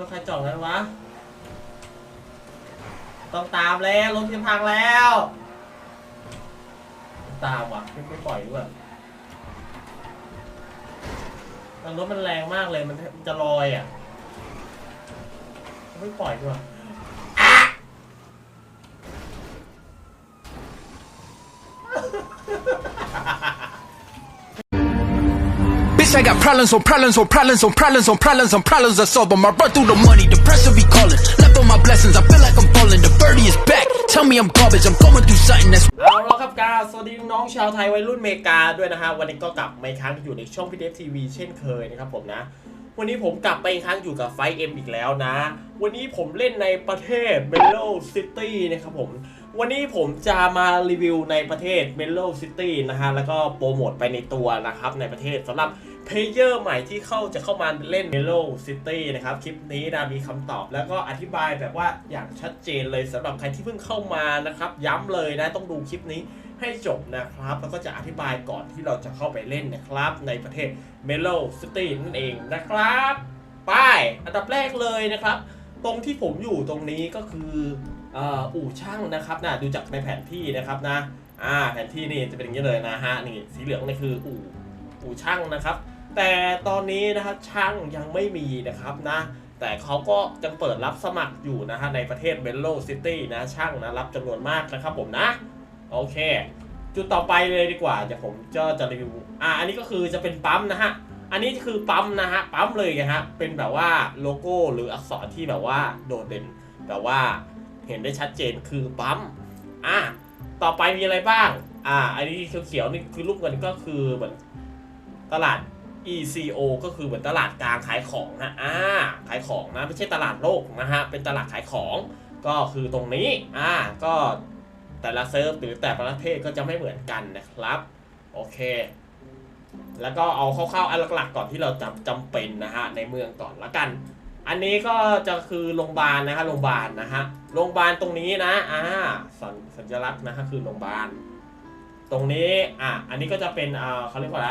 รถใครจอดแล้ววะ ต้องตามแล้วรถจะพังแล้ว ตามว่ะไม่ไม่ปล่อยด้วยรถมันแรงมากเลยมันจะลอยอะ ไม่ปล่อยด้วย I got problems on problems on problems on problems on problems on problems I solve them. I run through the money, the pressure be calling. Left on my blessings, I feel like I'm falling. The birdie is back. Tell me I'm garbage, I'm going through something that's เอาละครับกาสวัสดีน้องชาวไทยวัยรุ่นเมกาด้วยนะฮะวันนี้ก็กลับมาอีกครั้งอยู่ในช่องพีเดฟทีวีเช่นเคยนะครับผมนะ วันนี้ผมกลับไปอีกครั้งอยู่กับไฟเอ็มอีกแล้วนะ วันนี้ผมเล่นในประเทศเมโลซิตี้นะครับผม วันนี้ผมจะมารีวิวในประเทศเมโลซิตี้นะฮะแล้วก็โปรโมทไปในตัวนะครับในประเทศสำหรับ เพลเยอร์ใหม่ที่เข้าจะเข้ามาเล่น Melo City นะครับ คลิปนี้นะมีคำตอบแล้วก็อธิบายแบบว่าอย่างชัดเจนเลยสำหรับใครที่เพิ่งเข้ามานะครับ ย้ำเลยนะต้องดูคลิปนี้ให้จบนะครับ แล้วก็จะอธิบายก่อนที่เราจะเข้าไปเล่นนะครับ ในประเทศ Melo City นั่นเองนะครับไปอันดับแรกเลยนะครับ ตรงที่ผมอยู่ตรงนี้ก็คืออ่ออู่ช่างนะครับนะดูจากในแผนที่นะครับนะอ่าแผนที่นี่จะเป็นอย่างนี้เลยนะฮะนี่สีเหลืองนี่คืออู่อู่ช่างนะครับ แต่ตอนนี้นะครับช่างยังไม่มีนะครับนะ แต่เขาก็ยังเปิดรับสมัครอยู่นะฮะในประเทศเบลโลซิตี้นะช่างนะรับจำนวนมากนะครับผมนะ โอเค จุดต่อไปเลยดีกว่าจะผมจะจะรีวิวอ่าอันนี้ก็คือจะเป็นปั๊มนะฮะอันนี้คือปั๊มนะฮะปั๊มเลยนะฮะเป็นแบบว่าโลโก้หรืออักษรที่แบบว่าโดดเด่นแบบว่าเห็นได้ชัดเจนคือปั๊มอะต่อไปมีอะไรบ้าง อ่า อันนี้เขียวๆนี่คือรูปเงินก็คือเหมือนตลาด ECO ก็คือเหมือนตลาดกลางขายของนะอ่าขายของนะไม่ใช่ตลาดโลกนะฮะเป็นตลาดขายของก็คือตรงนี้อ่าก็แต่ละเซิร์ฟหรือแต่ละประเทศก็จะไม่เหมือนกันนะครับโอเค แล้วก็เอาคร่าวๆอันหลักๆก่อนที่เราจำจำเป็นนะฮะในเมืองก่อนละกัน อันนี้ก็จะคือโรงพยาบาลนะฮะโรงพยาบาลนะฮะโรงพยาบาลตรงนี้นะอ่าสัญสญลักษณ์นะฮะคือโรงพยาบาลตรงนี้อะอันนี้ก็จะเป็นเอ่าเขาเรียกว่าอะไร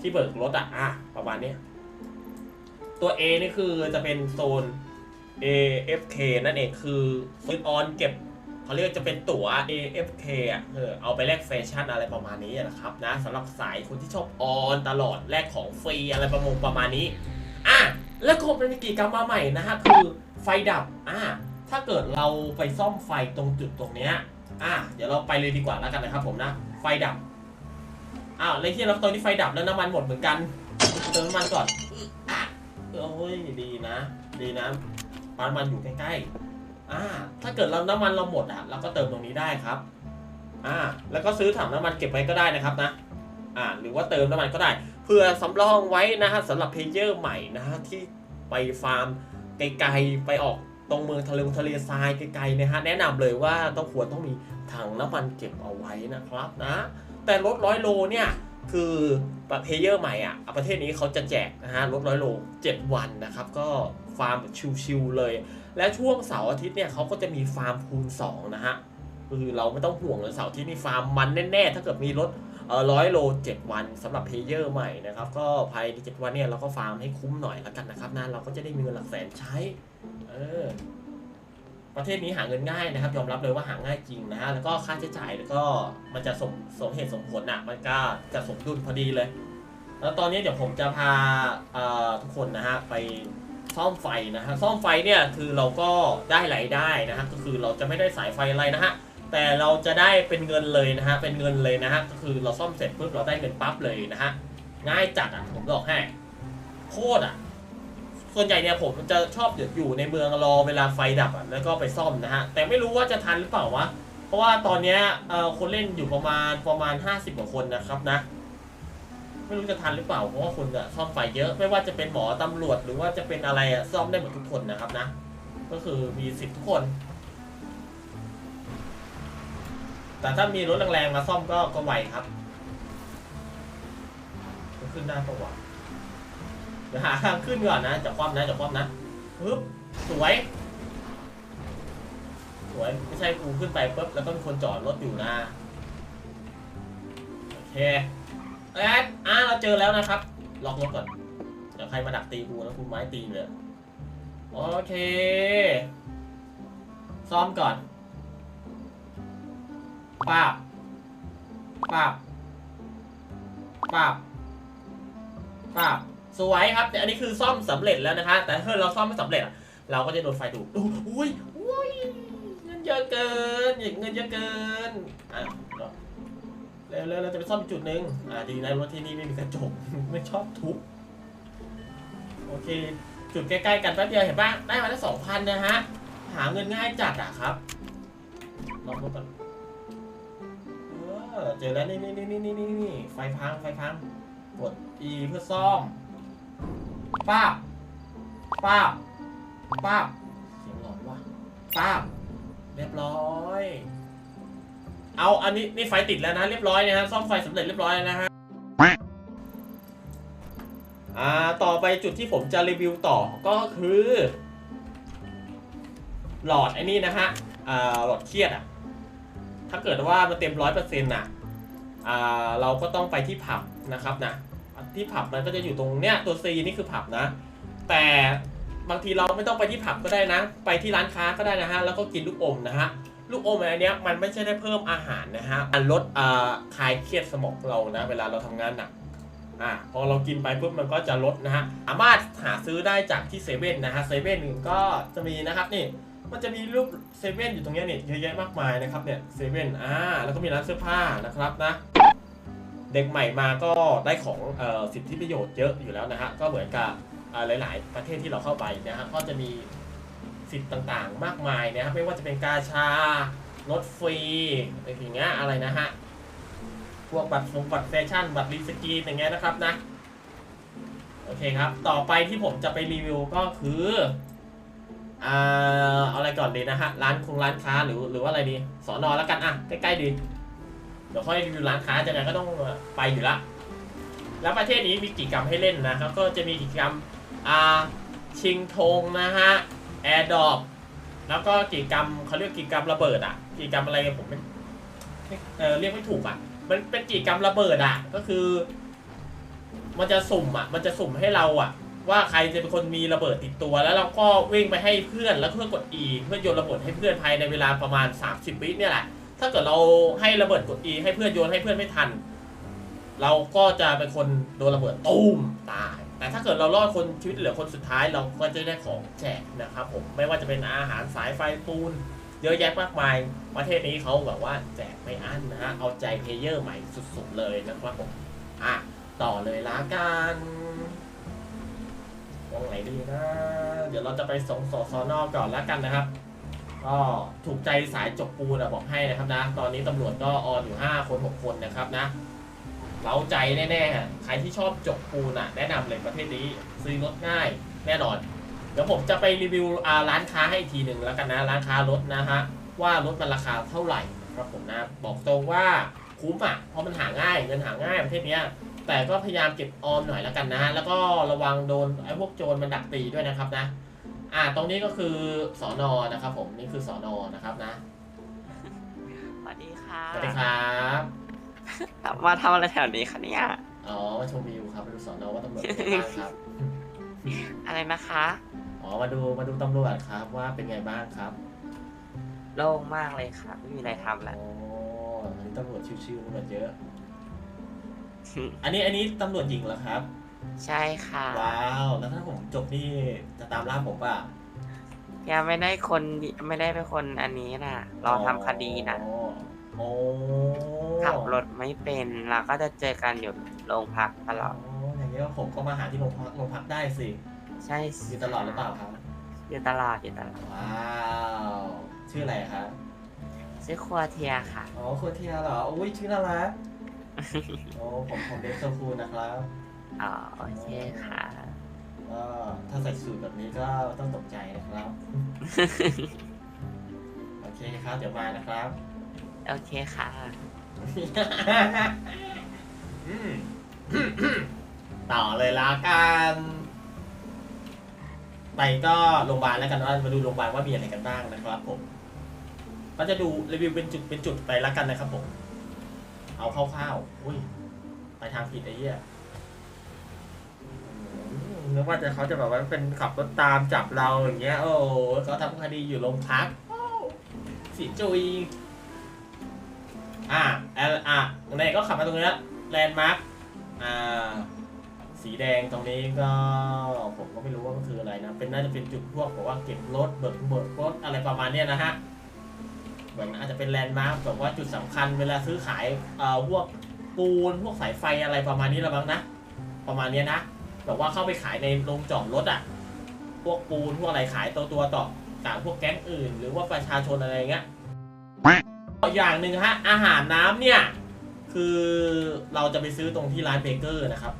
ที่เบิกรถอะอะประมาณนี้ตัว A นี่คือจะเป็นโซน AFK นั่นเองคือซื้อออนเก็บเขาเรียกจะเป็นตั๋ว AFK อะเออเอาไปแลกแฟชั่นอะไรประมาณนี้นะครับนะสำหรับสายคนที่ชอบออนตลอดแลกของฟรีอะไรประมงประมาณนี้อะแล้วก็เป็นกิจกรรมมาใหม่นะฮะคือไฟดับอะถ้าเกิดเราไปซ่อมไฟตรงจุดตรงเนี้ยอะเดี๋ยวเราไปเลยดีกว่าแล้วกันนะครับผมนะ ไฟดับ อ้าวเลยที่เราตอนนี้ไฟดับแล้วน้ำมันหมดเหมือนกันเติมน้ำมันก่อนโอ้ยดีนะ ดีนะปั๊มน้ำมันอยู่ใกล้ๆอ่าถ้าเกิดเราน้ำมันเราหมดอะเราก็เติมตรงนี้ได้ครับอ่าแล้วก็ซื้อถังน้ำมันเก็บไว้ก็ได้นะครับนะอ่าหรือว่าเติมน้ำมันก็ได้เพื่อสำรองไว้นะฮะสำหรับเพลเยอร์ใหม่นะฮะที่ไปฟาร์มไกลๆไปออกตรงเมืองทะเลทะเลทรายไกลๆนะฮะแนะนำเลยว่าต้องควรต้องมีถังน้ำมันเก็บเอาไว้นะครับนะ แต่รถร้อยโลเนี่ย คือปรเพเยอร์ใหม่อะประเทศนี้เขาจะแจกนะฮะรถร้อยโล 7 วันนะครับ ก็ฟาร์มแบบชิวๆเลย และช่วงเสาร์อาทิตย์เนี่ยเขาก็จะมีฟาร์มคูณ2นะฮะคือเราไม่ต้องห่วงเลยเสาร์อาทิตย์นี่ฟาร์มมันแน่ๆ ถ้าเกิดมีรถเออร้อยโล 7 วันสำหรับเพเยอร์ใหม่นะครับ ก็ภายใน 7 วันเนี่ยเราก็ฟาร์มให้คุ้มหน่อยแล้วกันนะครับนะเราก็จะได้มีเงินหลักแสนใช้ เออ ประเทศนี้หาเงินง่ายนะครับ ยอมรับเลยว่าหาง่ายจริงนะฮะแล้วก็ค่าใช้จ่ายแล้วก็มันจะสมสมเหตุสมผลอะมันก็จะสมดุลพอดีเลย แล้วตอนนี้เดี๋ยวผมจะพาทุกคนนะฮะไปซ่อมไฟนะฮะซ่อมไฟเนี่ยคือเราก็ได้รายได้นะฮะก็คือเราจะไม่ได้สายไฟอะไรนะฮะแต่เราจะได้เป็นเงินเลยนะฮะเป็นเงินเลยนะฮะก็คือเราซ่อมเสร็จปุ๊บเราได้เงินปั๊บเลยนะฮะง่ายจัดอะผมบอกให้โคตรอะ ส่วนใหญ่เนี่ยผมจะชอบอยู่ในเมืองรอเวลาไฟดับอะแล้วก็ไปซ่อมนะฮะ แต่ไม่รู้ว่าจะทันหรือเปล่าวะ เพราะว่าตอนเนี้ยเอ่อคนเล่นอยู่ประมาณประมาณ 50กว่าคนนะครับนะ ไม่รู้จะทันหรือเปล่าเพราะว่าคนอะซ่อมไฟเยอะไม่ว่าจะเป็นหมอตำรวจหรือว่าจะเป็นอะไรอะซ่อมได้หมดทุกคนนะครับนะ ก็คือมีสิทธิ์ทุกคน แต่ถ้ามีรถแรงๆมาซ่อมก็ก็ไหวครับขึ้นได้ปะวะ เดี๋ยวหาทางขึ้นก่อนนะจะคว่ำนะจะคว่ำนะปึ๊บสวย สวยไม่ใช่กูขึ้นไปปุ๊บแล้วก็มีคนจอดรถอยู่นะโอเคเอ้ยอะเราเจอแล้วนะครับล็อกรถก่อนเดี๋ยวใครมาดักตีกูแล้วกูไม้ตีเลยโอโอเค ซ้อมก่อนป้าบป้าบป้าบป้าบ สวยครับ แต่อันนี้คือซ่อมสำเร็จแล้วนะคะ แต่ถ้าเราซ่อมไม่สำเร็จเราก็จะโดนไฟดูดอุ้ยอุ้ยเงินเยอะเกินเงินเยอะเกินอะเร็วเร็วเราจะไปซ่อมจุดหนึ่งอ่าดีนะรถที่นี่ไม่มีกระจกไม่ชอบทุบโอเค จุดใกล้ๆกันแป๊บเดียวเห็นปะได้มาแล้วสองพันนะฮะ หาเงินง่ายจัดอะครับลองดูก่อนเจอแล้วนี่นี่นี่นี่นี่นี่นี่ไฟพังไฟพังกด E เพื่อซ่อม ป้าบป้าบป้าบเสียงหลอนว่ะป้าบเรียบร้อย เอาอันนี้นี่ไฟติดแล้วนะ เรียบร้อยนะฮะซ่อมไฟสำเร็จเรียบร้อยแล้วนะฮะอ่าต่อไปจุดที่ผมจะรีวิวต่อก็คือ หลอดไอ้นี่นะฮะอ่าหลอดเครียดอะถ้าเกิดว่ามันเต็มร้อยเปอร์เซ็นต์อะอ่าเราก็ต้องไปที่ผับนะครับนะ ที่ผับมันก็จะอยู่ตรงเนี้ยตัว C นี่คือผับนะ แต่บางทีเราไม่ต้องไปที่ผับก็ได้นะ ไปที่ร้านค้าก็ได้นะฮะแล้วก็กินลูกอมนะฮะลูกอมอันเนี้ยมันไม่ใช่ได้เพิ่มอาหารนะฮะมันลดอ่าคลายเครียดสมองเรานะ เวลาเราทำงานหนักอ่าพอเรากินไปปุ๊บมันก็จะลดนะฮะสามารถหาซื้อได้จากที่เซเว่นนะฮะเซเว่นก็จะมีนะครับนี่มันจะมีรูปเซเว่นอยู่ตรงเนี้ยเนี่ยเยอะแยะมากมายนะครับเนี่ยเซเว่นอ่าแล้วก็มีร้านเสื้อผ้านะครับนะ เด็กใหม่มาก็ได้ของออสิทธิประโยชน์เยอะอยู่แล้วนะฮะก็เหมือนกับหลาย ๆ ประเทศที่เราเข้าไปนะฮะก็จะมีสิทธิ์ต่างๆ มากมายนะครับไม่ว่าจะเป็นกาชารถฟรีอะไรอย่างเงี้ยอะไรนะฮะพวกบัตรฟงบัตรแฟชั่นบัตรรีสกรีนอย่างเงี้ยนะครับนะโอเคครับ ต่อไปที่ผมจะไปรีวิวก็คืออ่าเอาอะไรก่อนดีนะฮะร้านคงร้านค้าหรือหรือว่าอะไรดีสอนอแล้วกันอะใกล้ๆดี เดี๋ยวค่อยรีวิวร้านค้าจะไงก็ต้องไปอยู่ละ แล้วประเทศนี้มีกิจกรรมให้เล่นนะครับก็จะมีกิจกรรมอ่าชิงธงนะฮะแอร์ดรอปแล้วก็กิจกรรมเขาเรียกกิจกรรมระเบิดอะกิจกรรมอะไรผมไม่เออเรียกไม่ถูกอะ มันเป็นกิจกรรมระเบิดอะก็คือ มันจะสุ่มอะ มันจะสุ่มให้เราอะ ว่าใครจะเป็นคนมีระเบิดติดตัว แล้วเราก็วิ่งไปให้เพื่อนแล้วเพื่อนกด E เพื่อโยนระเบิดให้เพื่อนภายในเวลาประมาณ 30วิเนี่ยแหละ ถ้าเกิดเราให้ระเบิดกด E ให้เพื่อนโยนให้เพื่อนไม่ทัน เราก็จะเป็นคนโดนระเบิดตูมตาย แต่ถ้าเกิดเรารอดคนชีวิตเหลือคนสุดท้ายเราก็จะได้ของแจกนะครับผมไม่ว่าจะเป็นอาหารสายไฟปูน เยอะแยะมากมาย ประเทศนี้เขาแบบว่าแจกไม่อั้นนะฮะเอาใจเพลเยอร์ใหม่สุดๆเลยนะครับผมอะต่อเลยละกันวงไหนดีนะ เดี๋ยวเราจะไปส่งสอสอนอก่อนล้วกันนะครับ ก็ถูกใจสายจกปูนะบอกให้นะครับนะตอนนี้ตำรวจก็ออนอยู่ 5 คน 6 คนนะครับนะเล้าใจแน่ๆใครที่ชอบจกปูนะแนะนำเลยประเทศนี้ซื้อรถง่ายแน่นอน เดี๋ยวผมจะไปรีวิวร้านค้าให้อีกทีหนึ่งแล้วกันนะร้านค้ารถนะฮะว่ารถมันราคาเท่าไหร่ครับผมนะบอกตรงว่าคุ้มอะเพราะมันหาง่ายเงินหาง่ายประเทศเนี้ยแต่ก็พยายามเก็บออมหน่อยแล้วกันนะแล้วก็ระวังโดนไอ้พวกโจรมันดักตีด้วยนะครับนะ อ่าตรงนี้ก็คือสอนอนะครับ ผมนี่คือสอนอนะครับนะสวัสดีค่ะสวัสดีครับมาทำอะไรแถวนี้คะเนี่ยอ๋อมาชมวิวครับมาดูสอนอว่าตำรวจเป็นไงบ้างครับ อะไรนะคะอ๋อมาดูมาดูตำรวจครับว่าเป็นไงบ้างครับโล่งมากเลยค่ะไม่มีอะไรทำแล้วอ๋ออันนี้ตำรวจชิวๆตำรวจเยอะ อันนี้อันนี้ตำรวจหญิงเหรอครับ ใช่ค่ะ ว้าว แล้วถ้าผมจบนี่จะตามล่าผมป่ะแกไม่ได้คนดีไม่ได้เป็นคนอันนี้น่ะเราทำคดีนะอ๋อโอ้ขับรถไม่เป็นเราก็จะเจอกันอยู่โรงพักตลอ๋ออดอย่างนี้ก็ผมก็มาหาที่โรงพักโรงพักได้สิ ใช่อยู่ตลอดหรือเปล่าครับอยู่ตลอดอยู่ตลอดว้าวชื่ออะไรครับชื่อครัวเทียค่ะอ๋อโคเทียเหรออุ้ยชื่อน่ารักโอ้ผมผมเด็กโซคูนะครับ อ๋อโอเคค่ะ ก็ถ้าใส่สูทแบบนี้ก็ต้องตกใจนะครับ โอเคครับ เดี๋ยวมานะครับ โอเคค่ะ อืม ต่อเลยละกันไปก็โรงพยาบาลแล้วกันว่ามาดูโรงพยาบาลว่ามีอะไรกันบ้างนะครับผมก็จะดูรีวิวเป็นจุดเป็นจุดไปละกันนะครับผม เอาคร่าวๆอุ้ย ไปทางผิดไอ้เหี้ยอืม นึกว่าจะเขาจะแบบว่าเป็นขับรถตามจับเราอย่างเงี้ย โอ้เขาทำคดีอยู่โรงพักโอ้สีจุยอ่าแอลอะไหนก็ขับมาตรงนี้แลนด์มาร์คอ่าสีแดงตรงนี้ก็ผมก็ไม่รู้ว่ามันคืออะไรนะ เป็นน่าจะเป็นจุดพวกแบบว่าเก็บรถเบิกเบิกรถอะไรประมาณเนี้ยนะฮะเหมือนอาจจะเป็นแลนด์มาร์คแบบว่าจุดสำคัญเวลาซื้อขายเอ่อพวกปูนพวกสายไฟอะไรประมาณนี้ละบ้างนะ ประมาณเนี้ยนะ แบบว่าเข้าไปขายในโรงจอดรถอะ พวกปูนพวกอะไรขายตัวตัวต่อต่างพวกแก๊งอื่น หรือว่าประชาชนอะไรเงี้ยอย่างหนึ่งฮะอาหารน้ำเนี่ย คือเราจะไปซื้อตรงที่ร้านเบเกอร์นะครับ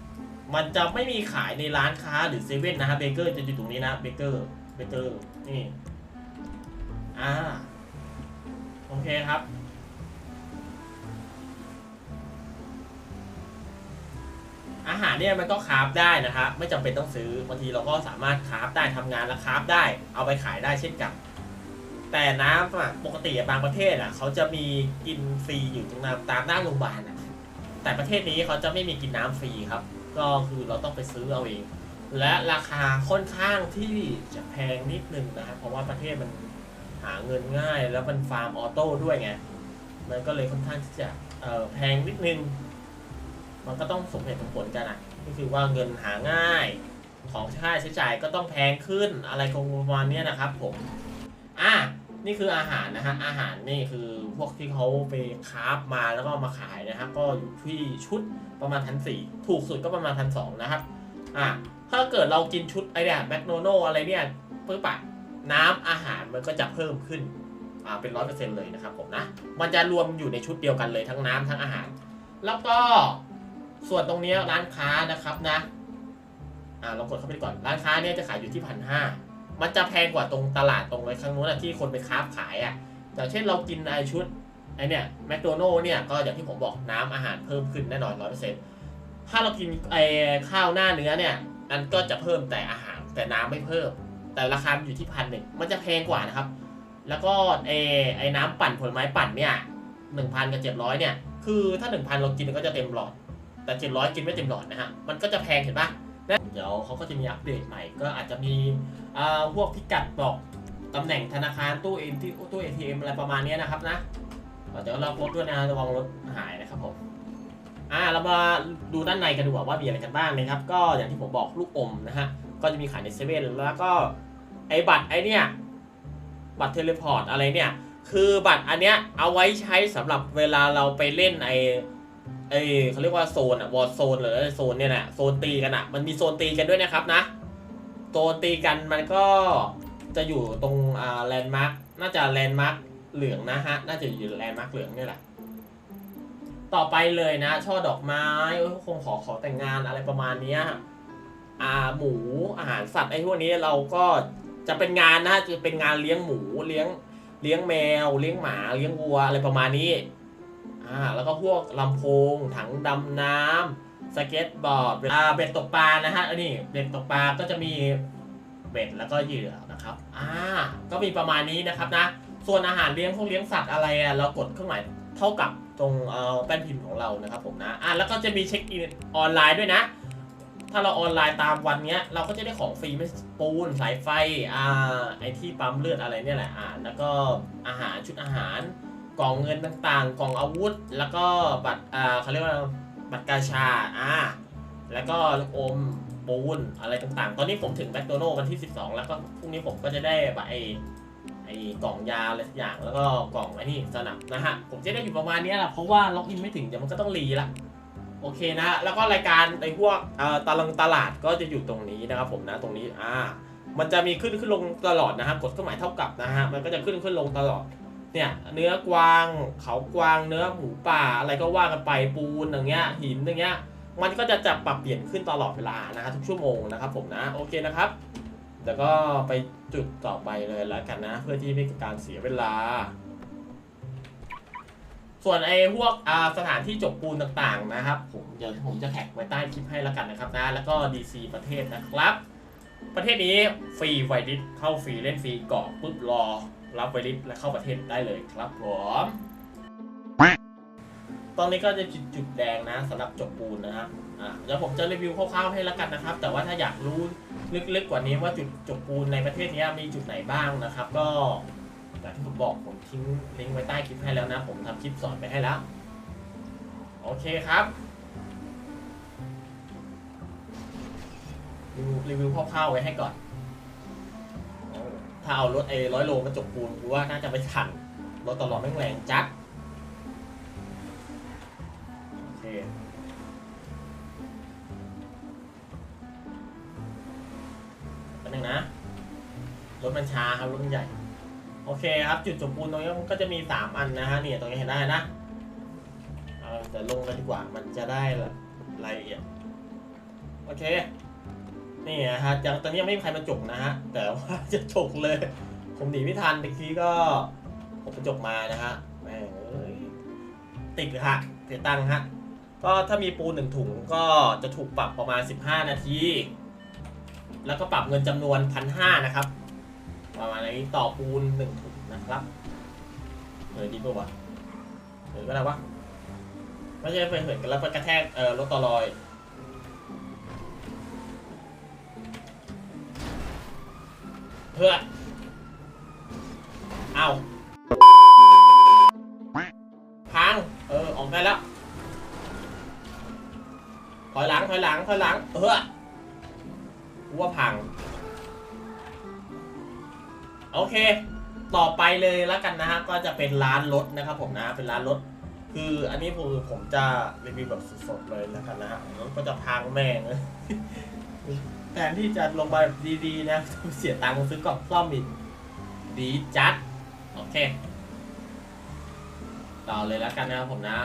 มันจะไม่มีขายในร้านค้าหรือเซเว่นนะฮะเบเกอร์จะอยู่ตรงนี้นะเบเกอร์เบเกอร์นี่อ่าโอเคครับ อาหารเนี่ยมันก็คราฟได้นะครับไม่จำเป็นต้องซื้อบางทีเราก็สามารถคราฟได้ทำงานแล้วคราฟได้เอาไปขายได้เช่นกัน แต่น้ำอะปกติบางประเทศอะเขาจะมีกินฟรีอยู่ตรงน้ำตามหน้าโรงพยาบาลนะแต่ประเทศนี้เขาจะไม่มีกินน้ำฟรีครับ ก็คือเราต้องไปซื้อเอาเอง และราคาค่อนข้างที่จะแพงนิดนึงนะครับเพราะว่าประเทศมันหาเงินง่ายแล้วมันฟาร์มออโต้ด้วยไงมันก็เลยค่อนข้างที่จะแพงนิดนึง มันก็ต้องสมเหตุสมผลกันอะก็คือว่าเงินหาง่าย ของค่าใช้จ่ายก็ต้องแพงขึ้นอะไรคงประมาณนี้นะครับ ผมอะนี่คืออาหารนะฮะอาหารนี่คือพวกที่เขาไปคราฟมาแล้วก็มาขายนะครับก็อยู่ที่ชุดประมาณพันสี่ถูกสุดก็ประมาณพันสองนะครับอะถ้าเกิดเรากินชุดไอเนี่ยแมคโนโนอะไรเนี่ยปึ๊บปะน้ำอาหารมันก็จะเพิ่มขึ้นอ่าเป็นร้อยเปอร์เซ็นต์เลยนะครับผมนะมันจะรวมอยู่ในชุดเดียวกันเลยทั้งน้ำทั้งอาหาร แล้วก็ ส่วนตรงนี้ร้านค้านะครับนะอ่าลองกดเข้าไปก่อนร้านค้าเนี่ยจะขายอยู่ที่พันห้ามันจะแพงกว่าตรงตลาดตรงไว้ข้างนู้นอะที่คนไปค้าขายอะอย่างเช่นเรากินไอชุดไอเนี่ยแมคโดนัลเนี่ยก็อย่างที่ผมบอกน้ำอาหารเพิ่มขึ้นแน่นอนร้อยเปอร์เซ็นต์ถ้าเรากินไอข้าวหน้าเนื้อเนี่ยมันก็จะเพิ่มแต่อาหารแต่น้ำไม่เพิ่ม แต่ราคาอยู่ที่พันหนึ่งมันจะแพงกว่านะครับ แล้วก็ไอไอน้ำปั่นผลไม้ปั่นเนี่ยหนึ่งพันกับเจ็ดร้อยเนี่ยคือถ้าหนึ่งพันเรากินก็จะเต็มหลอด แต่เจ็ดร้อยกินไม่เต็มหลอดนะฮะ มันก็จะแพงเห็นปะนะเดี๋ยวเขาก็จะมีอัปเดตใหม่ ก็อาจจะมีอ่าพวกพิกัดบอกตำแหน่งธนาคารตู้เอ็มที่ตู้เอทีเอ็มอะไรประมาณนี้นะครับนะเดี๋ยวเรารถด้วยนะระวังรถหายนะครับผมอ่าเรามาดูด้านในกันดีกว่าว่ามีอะไรกันบ้างนะครับ ก็อย่างที่ผมบอกลูกอมนะฮะก็จะมีขายในเซเว่นแล้วก็ไอ้บัตรไอ้เนี่ยบัตรเทเลพอร์ตอะไรเนี่ย คือบัตรอันเนี้ยเอาไว้ใช้สำหรับเวลาเราไปเล่นไอ ไอเขาเรียกว่าโซนอะวอร์โซนหรือโซนเนี่ยแหละโซนตีกันอะมันมีโซนตีกันด้วยนะครับนะโซนตีกันมันก็จะอยู่ตรงอ่าแลนด์มาร์กน่าจะแลนด์มาร์กเหลืองนะฮะ น่าจะอยู่แลนด์มาร์กเหลืองนี่แหละ ต่อไปเลยนะ ช่อดอกไม้คงขอขอแต่งงานอะไรประมาณนี้อ่าหมูอาหารสัตว์ไอ้พวกนี้เราก็จะเป็นงานนะจะเป็นงานเลี้ยงหมูเลี้ยงเลี้ยงแมว เลี้ยงหมาเลี้ยงวัวอะไรประมาณนี้ อ่าแล้วก็พวกลำโพง ถังดำน้ำสเก็ตบอร์ดอ่าเบ็ดตกปลานะฮะอันนี้เบ็ดตกปลาก็จะมีเบ็ดแล้วก็เหยื่อนะครับอ่าก็มีประมาณนี้นะครับนะ ส่วนอาหารเลี้ยงพวกเลี้ยงสัตว์อะไรอะเรากดเครื่องหมายเท่ากับตรงเอ่อแป้นพิมพ์ของเรานะครับผมนะอ่าแล้วก็จะมีเช็คอินออนไลน์ด้วยนะ ถ้าเราออนไลน์ตามวันเนี้ย เราก็จะได้ของฟรีไม่ปูนสายไฟอ่าไอที่ปั๊มเลือดอะไรเนี่ยแหละอ่าแล้วก็อาหารชุดอาหาร กล่องเงินต่างๆ กล่องอาวุธ แล้วก็บัตรอ่าเขาเรียกว่าบัตรกาชาอ่าแล้วก็ลูกอมปูนอะไรต่างๆ ตอนนี้ผมถึงแมคโดนัลล์วันที่ 12 แล้วก็พรุ่งนี้ผมก็จะได้บัตรไอไอกล่องยาอะไรสักอย่างแล้วก็กล่องไอ้นี่สนับนะฮะ ผมจะได้อยู่ประมาณนี้แหละเพราะว่าล็อกอินไม่ถึงเดี๋ยวมันก็ต้องรีละโอเคนะ แล้วก็รายการในพวกเอ่อตารางตลาดก็จะอยู่ตรงนี้นะครับผมนะตรงนี้อ่ามันจะมีขึ้นขึ้นลงตลอดนะฮะกดเครื่องหมายเท่ากับนะฮะมันก็จะขึ้นขึ้นลงตลอด เนี่ยเนื้อกวางเขากวางเนื้อหมูป่าอะไรก็ว่ากันไปปูนอย่างเงี้ยหินอย่างเงี้ยมันก็จะจับปรับเปลี่ยนขึ้นตลอดเวลานะครับทุกชั่วโมงนะครับผมนะโอเคนะครับเดี๋ยวก็ไปจุดต่อไปเลยแล้วกันนะ เพื่อที่ไม่เป็นการเสียเวลา ส่วนไอ้พวกสถานที่จบปูนต่างๆนะครับ ผมเดี๋ยวผมจะแท็กไว้ใต้คลิปให้แล้วกันนะครับนะแล้วก็ DC ประเทศนะครับ ประเทศนี้ฟรีไวริสเข้าฟรีเล่นฟรีเกาะปุ๊บรอ รับไวริสและเข้าประเทศได้เลยครับผมตอนนี้ก็จะจุดจุดแดงนะสำหรับจบปูนนะครับ อะเดี๋ยวผมจะรีวิวคร่าวๆให้ล้วกันนะครับ แต่ว่าถ้าอยากรู้ลึกๆกว่านี้ว่าจุดจบปูนในประเทศนี้มีจุดไหนบ้างนะครับ ก็อย่างที่ผมบอกผมทิ้งลิงก์ไว้ใต้คลิปให้แล้วนะ ผมทำคลิปสอนไปให้แล้ว โอเคครับรีวิวรีวิวคร่าวๆไว้ให้ก่อน ถ้าเอารถไอ้ร้อยโลมาจบปูนกูว่าน่าจะไม่ทันรถตลอดไม่งแรงจัดโอเคแป๊บนึงนะ รถมันช้าครับ รถมันใหญ่ โอเคครับ จุดจบปูนตรงนี้มันก็จะมี 3 อันนะฮะเนี่ยตรงนี้เห็นได้นะเอาแต่ลงกันดีกว่ามันจะได้ละรายละเอียด โอเค นี่นะฮะยังตอนนี้ยังไม่มีใครมาจกนะฮะ แต่ว่าจะจกเลย ผมหนีไม่ทันอีกทีก็ผมจกมานะฮะแม่งเอ้ยติดฮะเสียตังค์ฮะ ก็ถ้ามีปูนหนึ่งถุงก็จะถูกปรับประมาณ 15 นาที แล้วก็ปรับเงินจำนวนพันห้านะครับ ประมาณนี้ต่อปูนหนึ่งถุงนะครับเฮ้ยดีป่าวะเฮ้ยก็ได้วะไม่ใช่ไปเหินกันแล้วไปกระแทกเอ่อรถตอลอย เพื่อ เอาพัง เออ ออกได้แล้ว ถอยหลัง ถอยหลัง ถอยหลัง เออว่าพัง โอเค ต่อไปเลยแล้วกันนะฮะ ก็จะเป็นร้านรถนะครับผมนะ เป็นร้านรถ คืออันนี้ผมผมจะรีวิวแบบสดๆเลยแล้วกันนะฮะรถก็จะพังแม่งเลย ทนที่จะลงมาดีๆนะเสียตังค์ซื้อกล่องซ่อมอีกดีจัด โอเค ต่อเลยแล้วกันนะครับผมนะ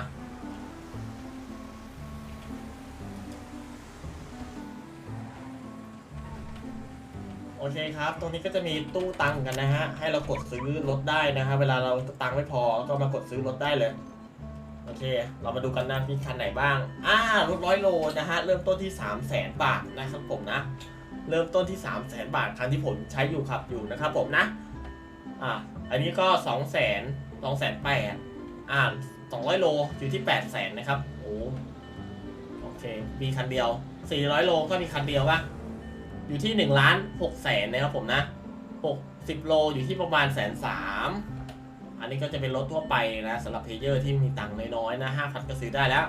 โอเคครับ ตรงนี้ก็จะมีตู้ตังค์กันนะฮะ ให้เรากดซื้อรถได้นะฮะ เวลาเราตังค์ไม่พอก็มากดซื้อรถได้เลย โอเค เรามาดูกันนะมีคันไหนบ้าง อ่ารถร้อยโลนะฮะ เริ่มต้นที่ 3 0 0แสนบาทนะครับผมนะ เริ่มต้นที่ 3 0 0แสนบาทคันที่ผมใช้อยู่ขับอยู่นะครับผมนะ อ่า อันนี้ก็2 0 0แสน2 0 0แสนแปดอ่า200โลอยู่ที่8 0 0แสนนะครับ โอ้โอเค มีคันเดียว400โลก็มีคันเดียวปะอยู่ที่1ล้าน6แสนนะครับผมนะ60โลอยู่ที่ประมาณแสนสาม อันนี้ก็จะเป็นรถทั่วไปนะสำหรับเพลเยอร์ที่มีตังค์น้อยๆนะ5คันก็ซื้อได้แล้ว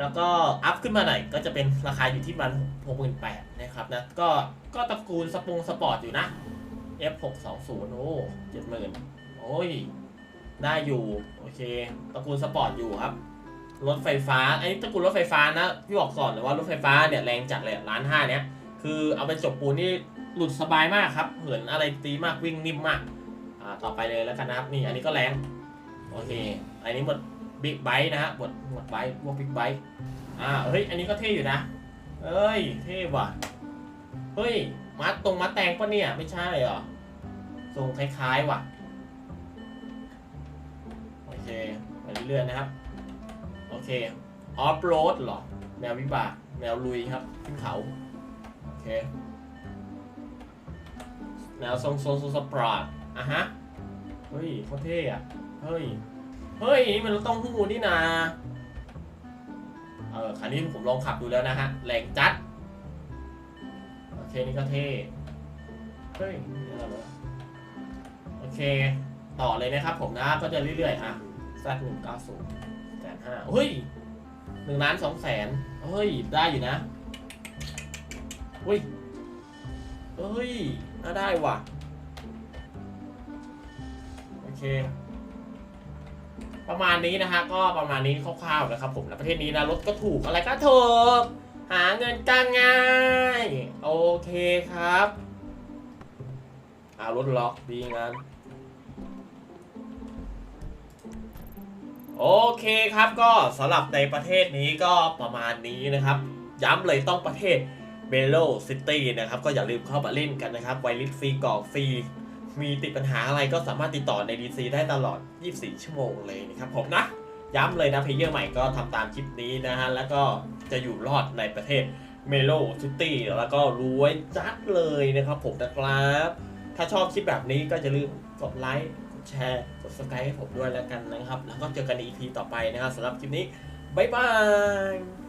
แล้วก็อัพขึ้นมาหน่อยก็จะเป็นราคาอยู่ที่มันหกหมื่นแปดนะครับนะก็ก็ตระกูลสปงสปอร์ตอยู่นะ F 6 2 0 โอ้เจ็ดหมื่นโอ้ยได้อยู่โอเคตระกูลสปอร์ตอยู่ครับรถไฟฟ้าอันนี้ตระกูลรถไฟฟ้านะพี่บอกก่อนเลยว่ารถไฟฟ้าเนี่ยแรงจัดเลยล้านห้าเนี้ยคือเอาไปจบปูนนี่หลุดสบายมากครับเหินอะไรตีมากวิ่งนิ่มมาก ต่อไปเลยแล้วกันนะครับนี่อันนี้ก็แรงโอเค อันนี้หมดบิ๊กไบค์นะฮะหมดหมดไบค์พวกบิ๊กไบค์อ่าเฮ้ยอันนี้ก็เท่อยู่นะเอ้ยเท่ว่ะเฮ้ยมัดตรงมัดแตงปะเนี่ยไม่ใช่เหรอทรงคล้ายๆว่ะโอเคไปเรื่อยๆนะครับโอเคออฟโรดเหรอแนววิบากแนวลุยครับขึ้นเขาโอเคแนวทรงโซนสปอร์ตอะฮะ เฮ้ยโคตรเท่อะเฮ้ย เฮ้ยนี่มันรถเต้องหูนี่นาเออคันนี้ผมลองขับดูแล้วนะฮะ แรงจัด โอเค นี่ก็เท่ เฮ้ยโอเค ต่อเลยนะครับผมนะ ก็จะเรื่อยๆ อะซัดหนึ่งเก้าศูนย์แสนห้าเฮ้ยหนึ่งล้านสองแสนเฮ้ย ได้อยู่นะเฮ้ยเฮ้ยน่าได้ว่ะ เค ประมาณนี้นะฮะก็ประมาณนี้คร่าวๆนะครับผมนะประเทศนี้นะรถก็ถูกอะไรก็ถูกหาเงินก็ง่ายโอเคครับอารถล็อกดีงั้นโอเคครับก็สำหรับในประเทศนี้ก็ประมาณนี้นะครับ ย้ำเลยต้องประเทศเบโลซิตี้นะครับ ก็อย่าลืมเข้ามาเล่นกันนะครับไวลิสฟรีกรอกฟรี มีติดปัญหาอะไรก็สามารถติดต่อใน DC ได้ตลอด 24 ชั่วโมงเลยนะครับผมนะ ย้ำเลยนะเพลเยอร์ใหม่ก็ทำตามคลิปนี้นะฮะ แล้วก็จะอยู่รอดในประเทศเมโลซิตี้แล้วก็รวยจัดเลยนะครับผมนะครับ ถ้าชอบคลิปแบบนี้ก็จะลืมกดไลค์กดแชร์กด subscribe ให้ผมด้วยแล้วกันนะครับ แล้วก็เจอกันใน EP ต่อไปนะครับสำหรับคลิปนี้บ๊ายบาย